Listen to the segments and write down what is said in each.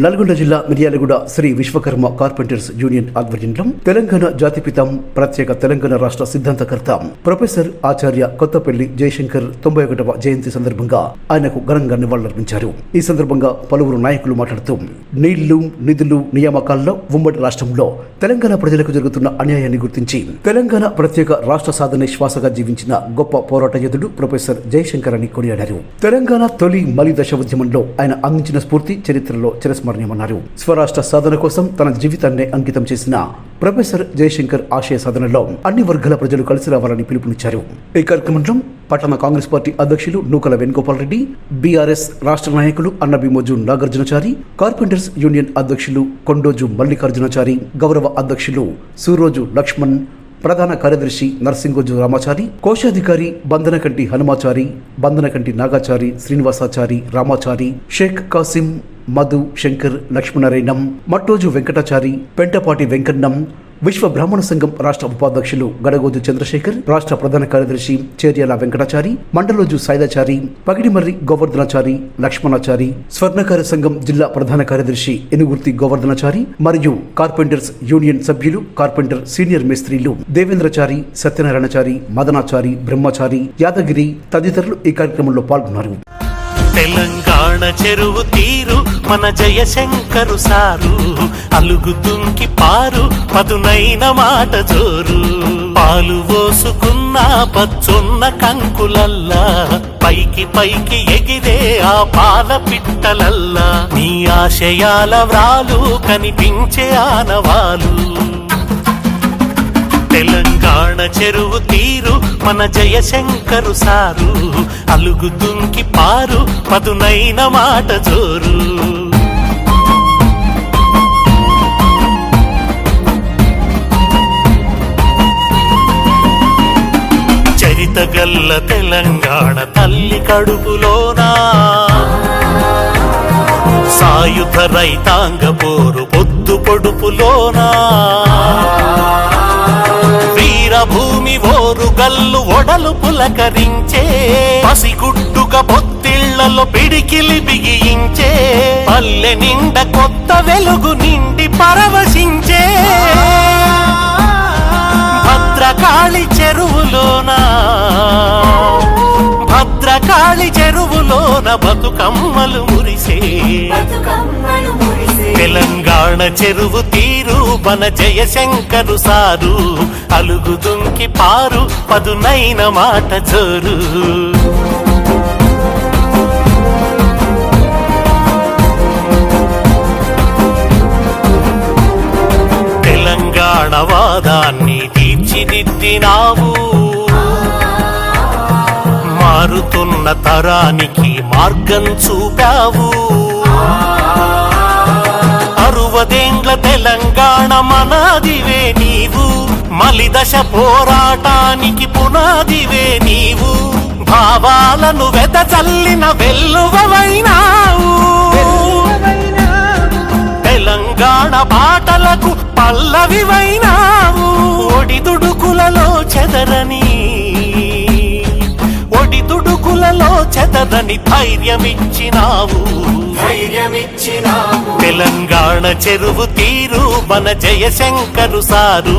నల్గొండ జిల్లా Miryalaguda Shri Vishwakarma carpenters union ఆధ్వర్యంలో తెలంగాణ జాతిపితం ప్రత్యేక తెలంగాణ రాష్ట్ర సిద్ధాంతకర్త ప్రొఫెసర్ ఆచార్య కొత్తపల్లి జయశంకర్ తొంభై ఒకటవ జయంతి సందర్భంగా ఆయనకు ఘనంగా నివాళులర్పించారు. ఈ సందర్భంగా పలువురు నాయకులు మాట్లాడుతూ నీళ్ళు నిధులు నియామకాల్లో ఉమ్మడి రాష్ట్రంలో తెలంగాణ ప్రజలకు జరుగుతున్న అన్యాయాన్ని గుర్తించి తెలంగాణ ప్రత్యేక రాష్ట్ర సాధన శ్వాసగా జీవించిన గొప్ప పోరాట యోధుడు ప్రొఫెసర్ జయశంకర్ అని కొనియాడారు. తెలంగాణ తొలి మలి దశ ఉద్యమంలో ఆయన అందించిన స్ఫూర్తి చరిత్రలో అవిస్మరణీయమన్నారు స్వరాష్ట్ర సాధన కోసం తన జీవితాన్ని అంకితం చేసిన ప్రొఫెసర్ జయశంకర్ ఆశయ సాధనలో అన్ని వర్గాల ప్రజలు కలిసి రావాలని పిలుపునిచ్చారు. ఈ కార్యక్రమంలో పట్టణ కాంగ్రెస్ పార్టీ అధ్యక్షులు నూకల వేణుగోపాల్ రెడ్డి బీఆర్ఎస్ రాష్ట్ర నాయకులు అన్నబిమోజు నాగార్జునచారి కార్పెంటర్స్ యూనియన్ అధ్యక్షులు కొండోజు మల్లికార్జునచారి గౌరవ అధ్యక్షులు సూరోజు లక్ష్మణ్ ప్రధాన కార్యదర్శి నర్సింగోజు రామాచారి కోశాధికారి బంధనకంటి హనుమాచారి బంధనకంటి నాగాచారి శ్రీనివాసాచారి రామాచారి షేక్ కాసిం మధు శంకర్ లక్ష్మణారాయణం మట్టోజు వెంకటాచారి పెంటపాటి వెంకన్నం విశ్వ బ్రాహ్మణ సంఘం రాష్ట్ర ఉపాధ్యక్షులు గడగోజు చంద్రశేఖర్ రాష్ట్ర ప్రధాన కార్యదర్శి చేర్యాల వెంకటాచారి మండలోజు సాయిదాచారి పగిడిమర్రి గోవర్ధనాచారి లక్ష్మణాచారి స్వర్ణకార సంఘం జిల్లా ప్రధాన కార్యదర్శి ఎనుగుర్తి గోవర్ధనాచారి మరియు కార్పెంటర్స్ యూనియన్ సభ్యులు కార్పెంటర్ సీనియర్ మేస్త్రీలు దేవేంద్రచారి సత్యనారాయణచారి మదనాచారి బ్రహ్మచారి యాదగిరి తదితరులు ఈ కార్యక్రమంలో పాల్గొన్నారు. తెలంగాణ చెరువు తీరు మన జయశంకరు సారు. అలుగు తుంకి పారు పదునైన మాట జోరు. పాలు పోసుకున్న పచ్చున్న కంకులల్లా పైకి పైకి ఎగిరే ఆ పాల పిట్టలల్లా. నీ ఆశయాల వ్రాలు కనిపించే ఆనవాలు. తెలంగాణ చెరువు తీరు మన జయశంకరు సారు అలుగు దుంకి పారు పదునైన మాట జోరు. చరిత గల్ల తెలంగాణ తల్లి కడుపులోనా? సాయుధ రైతాంగ పోరు పొద్దు పొడుపులోనా? వీరభూమి ఓరు గల్లు ఒడలు పులకరించే పసిగుడ్డుక పొత్తిళ్ళలో పిడికిలి బిగించే పల్లె నిండ కొత్త వెలుగు నిండి పరవశించే. భద్రకాళి చెరువులోనా భద్రకాళి చెరువులోన బతుకమ్మలు మురిసే. బతుకమ్మలు మురిసే. తెలంగాణ చెరువు తీరు మన జయశంకరు సారు. అలుగు దుంకి పారు పదునైన మాట చోరు తెలంగాణ వాదాన్ని తీర్చిదిద్దినావు. మారుతున్న తరానికి మార్గం చూపావు. తెలంగాణ మనాదివే నీవు. మలిదశ పోరాటానికి పునాదివే నీవు. భావాలను వెదచల్లిన వెల్లువైనావు తెలంగాణ పాటలకు పల్లవివైనావు. ఒడిదుడుకులలో చెదరని చెదరని ధైర్యమిచ్చినావు. ధైర్యమిచ్చినావు. తెలంగాణ చెరువు తీరు మన జయశంకరు సారు.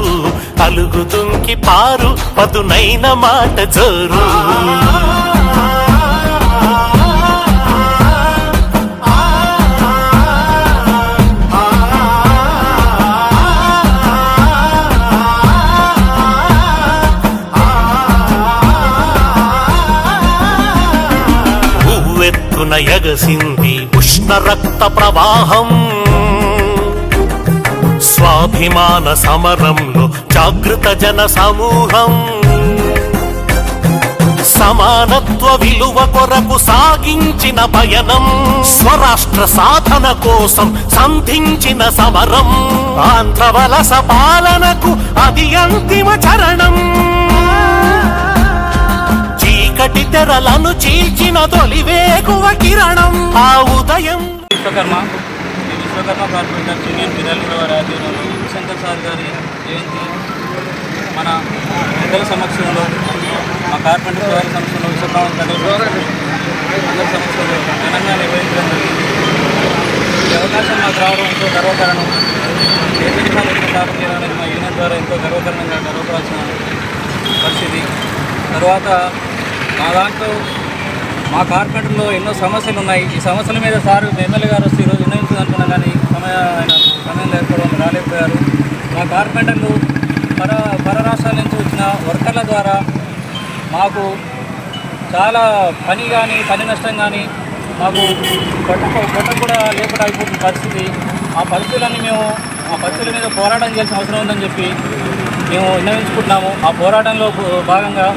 అలుగు దుంకి పారు పదునైన మాట జోరు. ఉవ్వెత్తున ఎగసింది ఉష్ణ రక్త ప్రవాహం. స్వాభిమాన సమరంలో జాగృత జన సమూహం. సమానత్వ విలువ కొరకు సాగించిన పయనం. స్వరాష్ట్ర సాధన కోసం సంధించిన సమరం. ఆంధ్ర వలస పాలనకు అది అంతిమ చరణం. చీకటి తెరలను చీల్చిన తొలి వేగువ కిరణం. ఆ ఉదయం విశ్వకర్మ ఈ విశ్వకర్మ కార్పొరేటర్ యూనియన్ మిర్యాలగూడ వారి శంకర్ సార్ గారి జయంతి మన పెద్దల సమక్షంలో మా కార్పొరేటర్ గారి సమక్షంలో విశ్వకర్మ ప్రజల అందరి సమక్షంలో ఘనంగా నిర్వహించడం జరిగింది. ఈ అవకాశం మాకు రావడం ఎంతో గర్వకారణం. దేశంలో ఇంత సాధన చేయాలని మా యూనియన్ ద్వారా ఎంతో గర్వకారణంగా గర్వపడాల్సిన పరిస్థితి. తర్వాత మా దాంట్లో మా కార్పెంటర్లో ఎన్నో సమస్యలు ఉన్నాయి. ఈ సమస్యల మీద సార్ ఎమ్మెల్యే గారు వస్తే ఈరోజు నిర్ణయించదు కానీ సమయ ఆయన సమయం లేకపోవడం రాలేకపోయారు. మా కార్పెంటర్లు పర పర రాష్ట్రాల నుంచి వచ్చిన వర్కర్ల ద్వారా మాకు చాలా పని కానీ పని నష్టం కానీ మాకు పొట్ట పొట్ట కూడా లేకుండా అయిపోతున్న పరిస్థితి. ఆ పరిస్థితులన్నీ మేము ఆ పరిస్థితుల మీద పోరాటం చేయాల్సిన అవసరం ఉందని చెప్పి మేము విన్నవించుకుంటున్నాము ఆ పోరాటంలో భాగంగా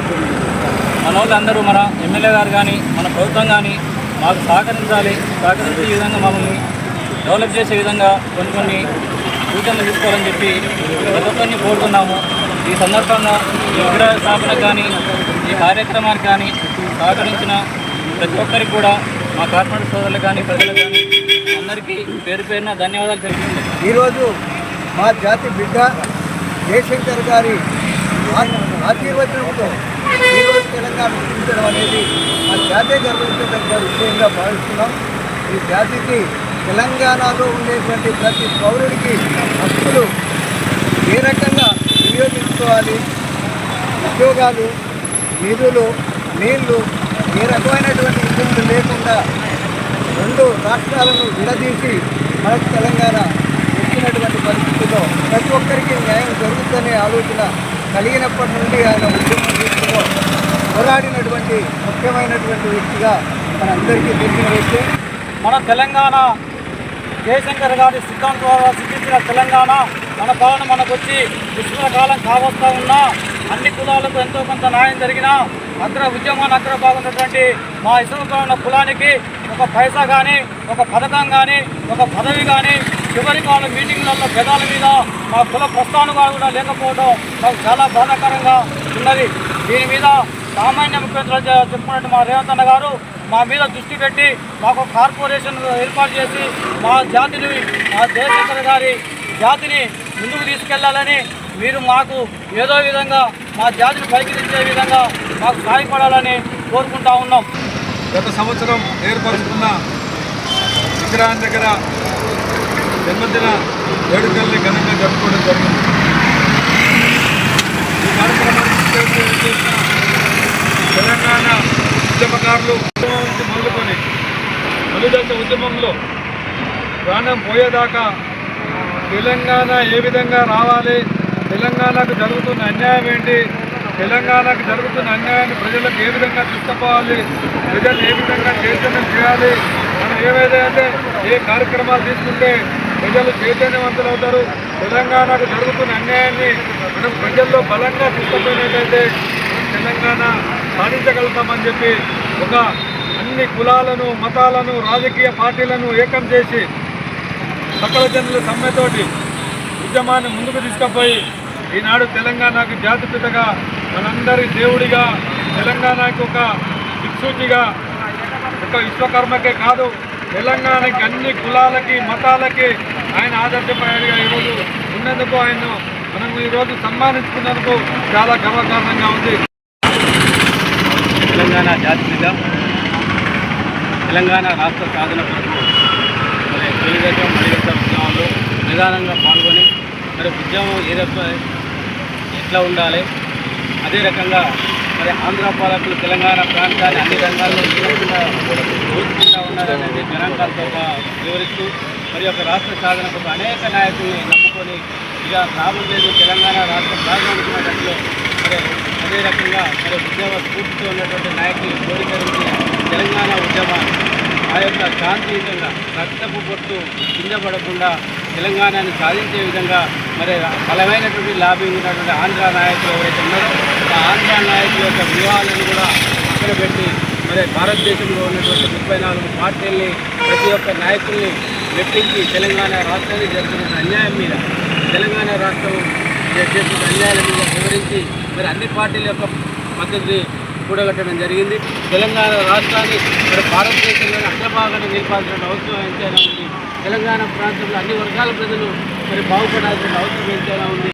మన వాళ్ళందరూ మన ఎమ్మెల్యే గారు కానీ మన ప్రభుత్వం కానీ మాకు సహకరించాలి సహకరించే విధంగా మమ్మల్ని డెవలప్ చేసే విధంగా కొన్ని కొన్ని సూచనలు తీసుకోవాలని చెప్పి ప్రభుత్వాన్ని కోరుతున్నాము. ఈ సందర్భంగా ఈ విగ్రహ స్థాపనకు కానీ ఈ కార్యక్రమానికి కానీ సహకరించిన ప్రతి ఒక్కరికి కూడా మా కార్పొరేట్ సోదరులు కానీ ప్రజలు కానీ అందరికీ పేరు పేరున ధన్యవాదాలు తెలుపుతుంది ఈరోజు మా జాతి బిడ్డ జయశంకర్ గారి ఆశీర్వచనంతో తెలంగాణ గుర్తించడం అనేది మన జాతీయ గర్వించదగ్గ విషయంగా భావిస్తున్నాం. ఈ జాతికి తెలంగాణలో ఉండేటువంటి ప్రతి పౌరుడికి హక్కులు ఏ రకంగా వినియోగించుకోవాలి? ఉద్యోగాలు నిధులు నీళ్ళు ఏ రకమైనటువంటి ఇబ్బందులు లేకుండా రెండు రాష్ట్రాలను విడదీసి మనకు తెలంగాణ వచ్చినటువంటి పరిస్థితుల్లో ప్రతి ఒక్కరికి న్యాయం జరుగుతుందనే ఆలోచన కలిగినప్పటి నుండి ఆయన ఉద్యమం తీసుకుని పోరాడినటువంటి ముఖ్యమైనటువంటి వ్యక్తిగా మనందరికీ తెలిసిన వ్యక్తి. మన తెలంగాణ జయశంకర్ గారి సిద్ధాంతం ద్వారా సిద్ధించిన తెలంగాణ మన పాలన మనకు వచ్చి విశ్వ కాలం కావస్తా ఉన్నా అన్ని కులాలకు ఎంతో కొంత న్యాయం జరిగినా అగ్ర ఉద్యమాన్ని అగ్ర బాగున్నటువంటి మా ఇసుక కులానికి ఒక పైసా కానీ ఒక పథకం కానీ ఒక పదవి కానీ చివరి కాలం మీటింగ్లలో పెదాల మీద మా కుల ప్రస్థానం కూడా లేకపోవడం మాకు చాలా బాధాకరంగా ఉన్నది. దీని మీద సామాన్య ముఖ్యమంత్రి చెప్పుకున్నట్టు మా రేవంత్ అన్న గారు మా మీద దృష్టి పెట్టి మాకు కార్పొరేషన్ ఏర్పాటు చేసి మా జాతిని మా దేశేశ్వర గారి జాతిని ముందుకు తీసుకెళ్ళాలని మీరు మాకు ఏదో విధంగా మా జాతిని పైకి తెచ్చే విధంగా మాకు సహాయపడాలని కోరుకుంటా ఉన్నాం. గత సంవత్సరం ఏర్పరచుకున్న విగ్రహం దగ్గర జన్మదిన వేడుకల్ని ఘనంగా జరుపుకోవడం జరిగింది. ఈ కార్యక్రమాన్ని తెలంగాణ ఉద్యమకారులు ఉద్యమం నుంచి మొదలుకొని తొలిదశ ఉద్యమంలో ప్రాణం పోయేదాకా తెలంగాణ ఏ విధంగా రావాలి తెలంగాణకు జరుగుతున్న అన్యాయం ఏంటి తెలంగాణకు జరుగుతున్న అన్యాయాన్ని ప్రజలకు ఏ విధంగా తీసుకుపోవాలి ప్రజలు ఏ విధంగా చైతన్యం చేయాలి మనం ఏవైతే ఏ కార్యక్రమాలు తీసుకుంటే ప్రజలు చైతన్యవంతులు అవుతారు తెలంగాణకు జరుగుతున్న అన్యాయాన్ని మనం ప్రజల్లో బలంగా తీసుకుపోయినట్లయితే తెలంగాణ సాధించగలుగుతామని చెప్పి ఒక అన్ని కులాలను మతాలను రాజకీయ పార్టీలను ఏకం చేసి సకల జనుల సమ్మెతోటి ఉద్యమాన్ని ముందుకు తీసుకుపోయి ఈనాడు తెలంగాణకు జాతిపితగా మనందరి దేవుడిగా తెలంగాణకి ఒక దిక్సూచిగా ఒక విశ్వకర్మకే కాదు తెలంగాణకి అన్ని కులాలకి మతాలకి ఆయన ఆదర్శపడిగా ఈరోజు ఉన్నందుకు ఆయన మనం ఈరోజు సన్మానించుకున్నందుకు చాలా గర్వకారణంగా ఉంది. తెలంగాణ జాతిపిత తెలంగాణ రాష్ట్ర సాధన కొరకు మరి తెలుగుదేశం మరిగత ఉద్యమంలో నిదానంగా పాల్గొని మరి ఉద్యమం ఏదైతే ఎట్లా ఉండాలి? అదే రకంగా మరి ఆంధ్ర పాలకులు తెలంగాణ ప్రాంతాన్ని అన్ని రంగాల్లో ఏ విధంగా దోచుకుంటా ఉన్నారనేది గణాంకాలతో వివరిస్తూ మరి యొక్క రాష్ట్ర సాధన అనేక నాయకుల్ని నమ్ముకొని ఇక రాబోయేది తెలంగాణ రాష్ట్రం ప్రారంభించిన దాంట్లో అదే రకంగా మరి ఉద్యమ స్ఫూర్తితో ఉన్నటువంటి నాయకులు కోరికరించి తెలంగాణ ఉద్యమాన్ని ఆ యొక్క శాంతియుతంగా రక్తపు పొట్టు కింద పడకుండా తెలంగాణని సాధించే విధంగా మరి బలమైనటువంటి లాభి ఉన్నటువంటి ఆంధ్ర నాయకులు ఎవరైతే ఉన్నారో ఆ ఆంధ్ర నాయకుల యొక్క వ్యూహాలను కూడా అక్కడ పెట్టి మరి భారతదేశంలో ఉన్నటువంటి ముప్పై నాలుగు పార్టీల్ని ప్రతి ఒక్క నాయకుల్ని మెప్పించి తెలంగాణ రాష్ట్రానికి జరుగుతున్న అన్యాయం మీద తెలంగాణ రాష్ట్రం చేసిన అన్యాయాల మీద వివరించి మరి అన్ని పార్టీల యొక్క మద్దతు కూడగట్టడం జరిగింది. తెలంగాణ రాష్ట్రాన్ని మరి భారతదేశంలోని అగ్రభాగాన్ని నిలిపాల్సిన అవసరం ఎంతైనా ఉంది. తెలంగాణ ప్రాంతంలో అన్ని వర్గాల ప్రజలు మరి బాగుపడాల్సిన అవసరం ఎంతైనా ఉంది.